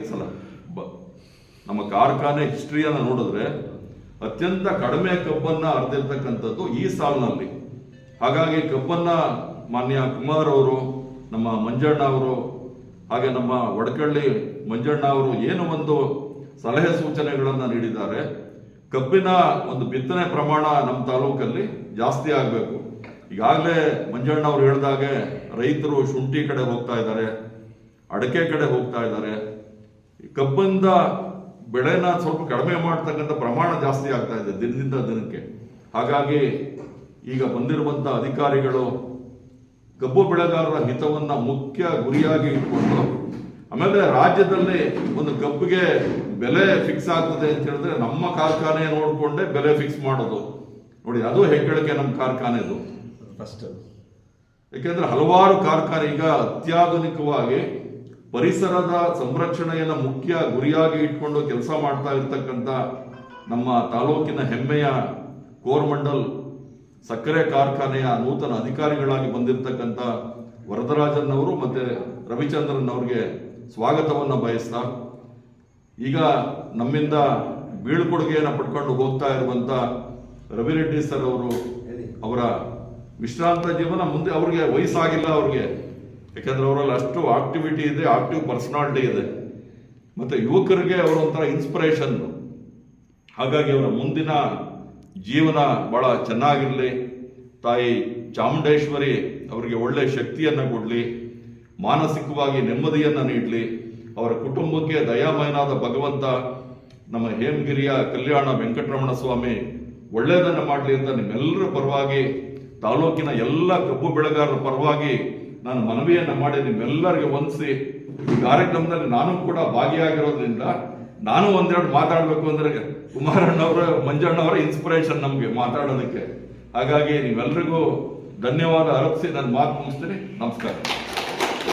ಸಲ ಬ- ನಮ್ಮ ಕಾರ್ಖಾನೆ ಹಿಸ್ಟ್ರಿಯನ್ನು ನೋಡಿದ್ರೆ ಅತ್ಯಂತ ಕಡಿಮೆ ಕಬ್ಬನ್ನು ಅರ್ದಿರ್ತಕ್ಕಂಥದ್ದು ಈ ಸಾಲಿನಲ್ಲಿ. ಹಾಗಾಗಿ ಕಬ್ಬನ್ನು ಮಾನ್ಯ ಕುಮಾರ್ ಅವರು, ನಮ್ಮ ಮಂಜಣ್ಣ ಅವರು, ಹಾಗೆ ನಮ್ಮ ವಡಕಳ್ಳಿ ಮಂಜಣ್ಣ ಅವರು ಏನು ಒಂದು ಸಲಹೆ ಸೂಚನೆಗಳನ್ನು ನೀಡಿದ್ದಾರೆ, ಕಬ್ಬಿನ ಒಂದು ಬಿತ್ತನೆ ಪ್ರಮಾಣ ನಮ್ಮ ತಾಲೂಕಲ್ಲಿ ಜಾಸ್ತಿ ಆಗಬೇಕು. ಈಗಾಗಲೇ ಮಂಜಣ್ಣ ಅವರು ಹೇಳಿದಾಗೆ ರೈತರು ಶುಂಠಿ ಕಡೆ ಹೋಗ್ತಾ ಇದ್ದಾರೆ, ಅಡಕೆ ಕಡೆ ಹೋಗ್ತಾ ಇದ್ದಾರೆ. ಕಬ್ಬಿಂದ ಬೆಳೆನ ಸ್ವಲ್ಪ ಕಡಿಮೆ ಮಾಡ್ತಕ್ಕಂಥ ಪ್ರಮಾಣ ಜಾಸ್ತಿ ಆಗ್ತಾ ಇದೆ ದಿನದಿಂದ ದಿನಕ್ಕೆ. ಹಾಗಾಗಿ ಈಗ ಬಂದಿರುವಂಥ ಅಧಿಕಾರಿಗಳು ಕಬ್ಬು ಬೆಳೆಗಾರರ ಹಿತವನ್ನ ಮುಖ್ಯ ಗುರಿಯಾಗಿ ಇಟ್ಕೊಂಡು ಆಮೇಲೆ ರಾಜ್ಯದಲ್ಲಿ ಒಂದು ಕಬ್ಬಿಗೆ ಬೆಲೆ ಫಿಕ್ಸ್ ಆಗ್ತದೆ ಅಂತ ಹೇಳಿದ್ರೆ ನಮ್ಮ ಕಾರ್ಖಾನೆ ನೋಡಿಕೊಂಡೇ ಬೆಲೆ ಫಿಕ್ಸ್ ಮಾಡೋದು. ನೋಡಿ ಅದು ಹೆಗ್ಗಳಿಕೆ ನಮ್ಮ ಕಾರ್ಖಾನೆದು ಫಸ್ಟ್ ಯಾಕೆಂದ್ರೆ ಹಲವಾರು ಕಾರ್ಖಾನೆ ಈಗ ಅತ್ಯಾಧುನಿಕವಾಗಿ ಪರಿಸರದ ಸಂರಕ್ಷಣೆಯನ್ನು ಮುಖ್ಯ ಗುರಿಯಾಗಿ ಇಟ್ಕೊಂಡು ಕೆಲಸ ಮಾಡ್ತಾ ಇರ್ತಕ್ಕಂಥ ನಮ್ಮ ತಾಲೂಕಿನ ಹೆಮ್ಮೆಯ ಕೋರ್ಮಂಡಲ್ ಸಕ್ಕರೆ ಕಾರ್ಖಾನೆಯ ನೂತನ ಅಧಿಕಾರಿಗಳಾಗಿ ಬಂದಿರತಕ್ಕಂಥ ವರದರಾಜನ್ ಅವರು ಮತ್ತೆ ರವಿಚಂದ್ರನ್ ಅವ್ರಿಗೆ ಸ್ವಾಗತವನ್ನು ಬಯಸ್ತಾ, ಈಗ ನಮ್ಮಿಂದ ಬೀಳ್ಕೊಡುಗೆಯನ್ನು ಪಡ್ಕೊಂಡು ಹೋಗ್ತಾ ಇರುವಂತ ರವಿರೆಡ್ಡಿ ಸರ್ ಅವರು ಅವರ ವಿಶ್ರಾಂತ ಜೀವನ ಮುಂದೆ ಅವ್ರಿಗೆ ವಯಸ್ಸಾಗಿಲ್ಲ ಅವ್ರಿಗೆ. ಯಾಕಂದ್ರೆ ಅವರಲ್ಲಿ ಅಷ್ಟು ಆಕ್ಟಿವಿಟಿ ಇದೆ ಆಕ್ಟಿವ್ ಪರ್ಸನಾಲಿಟಿ ಇದೆ. ಮತ್ತೆ ಯುವಕರಿಗೆ ಅವರು ಒಂಥರ ಇನ್ಸ್ಪಿರೇಷನ್ ಹಾಗಾಗಿ ಅವರ ಮುಂದಿನ ಜೀವನ ಬಹಳ ಚೆನ್ನಾಗಿರಲಿ. ತಾಯಿ ಚಾಮುಂಡೇಶ್ವರಿ ಅವರಿಗೆ ಒಳ್ಳೆ ಶಕ್ತಿಯನ್ನು ಕೊಡಲಿ, ಮಾನಸಿಕವಾಗಿ ನೆಮ್ಮದಿಯನ್ನು ನೀಡಲಿ. ಅವರ ಕುಟುಂಬಕ್ಕೆ ದಯಾಮಯನಾದ ಭಗವಂತ, ನಮ್ಮ ಹೇಮಗಿರಿಯ ಕಲ್ಯಾಣ ವೆಂಕಟರಮಣ ಸ್ವಾಮಿ ಒಳ್ಳೆಯದನ್ನು ಮಾಡಲಿ ಅಂತ ನಿಮ್ಮೆಲ್ಲರ ಪರವಾಗಿ, ತಾಲೂಕಿನ ಎಲ್ಲ ಕಬ್ಬು ಬೆಳೆಗಾರರ ಪರವಾಗಿ ನಾನು ಮನವಿಯನ್ನು ಮಾಡಿ ನಿಮ್ಮೆಲ್ಲರಿಗೆ ಒಂದಿಸಿ ಈ ಕಾರ್ಯಕ್ರಮದಲ್ಲಿ ನಾನು ಕೂಡ ಭಾಗಿಯಾಗಿರೋದ್ರಿಂದ ನಾನು ಒಂದೆರಡು ಮಾತಾಡಬೇಕು ಅಂದ್ರೆ ಕುಮಾರಣ್ಣವರ, ಮಂಜಣ್ಣವರ ಇನ್ಸ್ಪಿರೇಷನ್ ನಮಗೆ ಮಾತಾಡೋದಕ್ಕೆ. ಹಾಗಾಗಿ ನೀವೆಲ್ರಿಗೂ ಧನ್ಯವಾದ ಅರ್ಪಿಸಿ ನನ್ನ ಮಾತು ಮುಗಿಸ್ತೀನಿ. ನಮಸ್ಕಾರ.